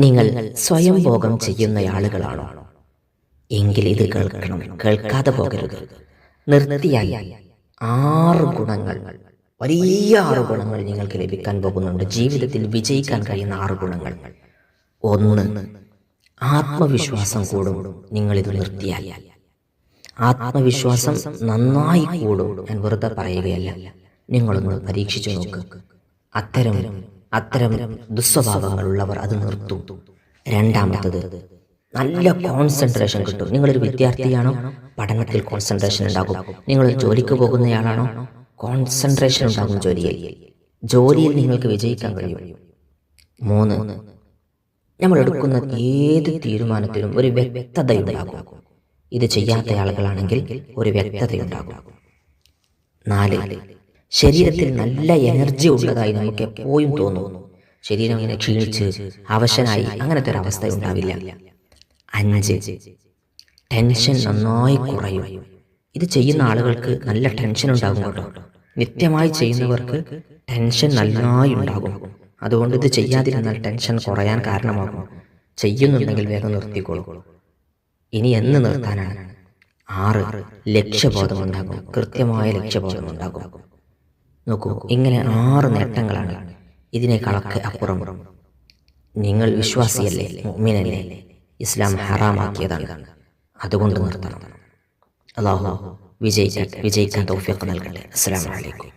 നിങ്ങൾ സ്വയം ഭോഗം ചെയ്യുന്ന ആളുകളാണോ എങ്കിൽ ഇത് കേൾക്കണം. കേൾക്കാതെ പോകരുത്. നിർത്തിയായി. ആറ് ഗുണങ്ങൾ. വലിയ ആറ് ഗുണങ്ങൾ നിങ്ങൾക്ക് ലഭിക്കാൻ പോകുന്നുണ്ട്. ജീവിതത്തിൽ വിജയിക്കാൻ കഴിയുന്ന ആറ് ഗുണങ്ങൾ. ഒന്ന് ആത്മവിശ്വാസം കൂടും. നിങ്ങളിത് നിർത്തിയാൽ. ആത്മവിശ്വാസം നന്നായി കൂടും. ഞാൻ വെറുതെ പറയുകയല്ല. നിങ്ങളൊന്ന് പരീക്ഷിച്ചു നോക്ക്. അത്തരം അത്തരം ദുസ്വഭാവങ്ങളുള്ളവർ അത് നിർത്തും. രണ്ടാമത്തത് നല്ല കോൺസെൻട്രേഷൻ കിട്ടും. നിങ്ങളൊരു വിദ്യാർത്ഥിയാണോ? പഠനത്തിൽ കോൺസെൻട്രേഷൻ ഉണ്ടാകും. നിങ്ങൾ ജോലിക്ക് പോകുന്നയാളാണോ? കോൺസെൻട്രേഷൻ ഉണ്ടാകും ജോലിയിൽ. ജോലിയിൽ നിങ്ങൾക്ക് വിജയിക്കാൻ കഴിയും. മൂന്ന് നമ്മൾ എടുക്കുന്ന ഏത് തീരുമാനത്തിലും ഒരു വ്യക്തതയുണ്ടാകും ഇത് ചെയ്യാത്ത ആളുകളാണെങ്കിൽ ഒരു വ്യക്തതയുണ്ടാകും നാല് ശരീരത്തിൽ നല്ല എനർജി ഉള്ളതായി നമുക്ക് എപ്പോഴും തോന്നുന്നു ശരീരം ഇങ്ങനെ ക്ഷീണിച്ച് അവശനായി അങ്ങനത്തെ ഒരു അവസ്ഥ ഉണ്ടാവില്ല. അഞ്ച്. ടെൻഷൻ നന്നായി കുറയും. ഇത് ചെയ്യുന്ന ആളുകൾക്ക് നല്ല ടെൻഷൻ ഉണ്ടാകും കേട്ടോ. നിത്യമായി ചെയ്യുന്നവർക്ക് ടെൻഷൻ നന്നായി ഉണ്ടാകും. അതുകൊണ്ട് ഇത് ചെയ്യാതിരുന്നാൽ ടെൻഷൻ കുറയാൻ കാരണമാകും. ചെയ്യുന്നുണ്ടെങ്കിൽ വേഗം നിർത്തിക്കോളൂ. ഇനി എന്ന് നിർത്താനാണ് ആറ് ലക്ഷ്യബോധം ഉണ്ടാകും. കൃത്യമായ ലക്ഷ്യബോധം ഉണ്ടാകും. നോക്കൂ. ഇങ്ങനെ ആറ് നേട്ടങ്ങളാണ് കണക്ക് അപ്പുറം. നിങ്ങൾ വിശ്വാസിയല്ലേ? മുഅ്മിനല്ലേ? ഇസ്ലാം ഹറാമാക്കിയതാണ്. അതുകൊണ്ട് നിർത്തണം. അള്ളാഹു വിജയിക്കാൻ വിജയിക്കാൻ തൗഫീഖ് നൽകട്ടെ. അസ്സലാമു അലൈക്കും.